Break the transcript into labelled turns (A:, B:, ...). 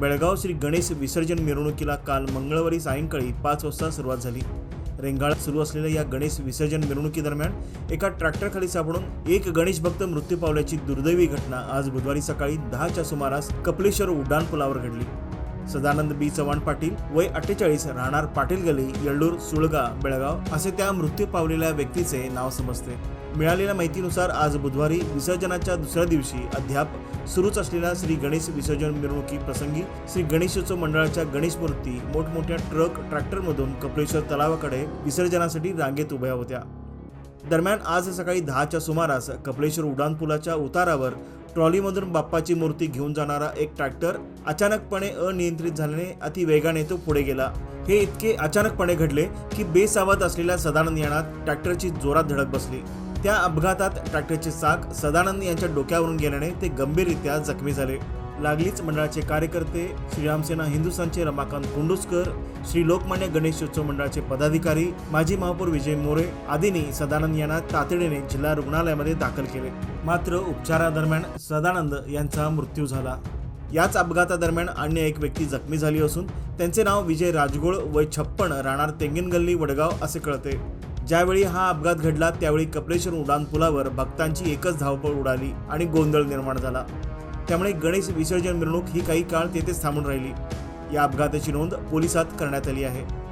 A: बेळगाव श्री गणेश विसर्जन मिरवणुकीला काल मंगळवारी सायंकाळी पाच वाजता सुरुवात झाली. रेंगाळात सुरू असलेल्या या गणेश विसर्जन मिरवणुकीदरम्यान एका ट्रॅक्टरखाली सापडून एक गणेश भक्त मृत्यू पावल्याची दुर्दैवी घटना आज बुधवारी सकाळी दहाच्या सुमारास कपलेश्वर उड्डाणपुलावर घडली. सदानंद बी. चव्हाण पाटील वय अठ्ठेचाळीस राहणार पाटील गली येळ्ळूर सुळगा बेळगाव असे त्या मृत्यू पावलेल्या व्यक्तीचे नाव समजते. मिळालेल्या माहितीनुसार आज बुधवारी विसर्जनाच्या दुसऱ्या दिवशी अद्याप सुरूच असलेल्या श्री गणेश विसर्जन मिरवणुकी प्रसंगी श्री गणेशोत्सव मंडळाच्या गणेश मूर्ती मोठमोठ्या ट्रक ट्रॅक्टरमधून कपलेश्वर तलावाकडे विसर्जनासाठी रांगेत उभ्या होत्या. दरम्यान आज सकाळी दहाच्या सुमारास कपलेश्वर उड्डाणपुलाच्या उतारावर ट्रॉलीमधून बाप्पाची मूर्ती घेऊन जाणारा एक ट्रॅक्टर अचानकपणे अनियंत्रित झाल्याने अति वेगाने तो पुढे गेला. हे इतके अचानकपणे घडले की बेसावध असलेल्या सदानंद यानात ट्रॅक्टरची जोरात धडक बसली. त्या अपघातात ट्रॅक्टरचे चाक सदानंद यांच्या डोक्यावरून गेल्याने ते गंभीररित्या जखमी झाले. लागलीच मंडळाचे कार्यकर्ते श्रीरामसेना हिंदुस्थानचे रमाकांत कुंडुसकर श्री लोकमान्य गणेशोत्सव मंडळाचे पदाधिकारी माजी महापौर विजय मोरे आदींनी सदानंद यांना तातडीने जिल्हा रुग्णालयामध्ये दाखल केले. मात्र उपचारादरम्यान सदानंद यांचा मृत्यू झाला. याच अपघातादरम्यान अन्य एक व्यक्ती जखमी झाली असून त्यांचे नाव विजय राजगोळ वय छप्पन राहणार तेंगिन गल्ली वडगाव असे कळते. ज्यावेळी हा अपघात घडला त्यावेळी कपलेश्वर उड्डाणपुलावर भक्तांची एकच धावपळ उडाली आणि गोंधळ निर्माण झाला. त्यामुळे गणेश विसर्जन मिरवणूक ही काही काळ तेथेच थांबून राहिली. या अपघाताची नोंद पोलिसात करण्यात आली आहे.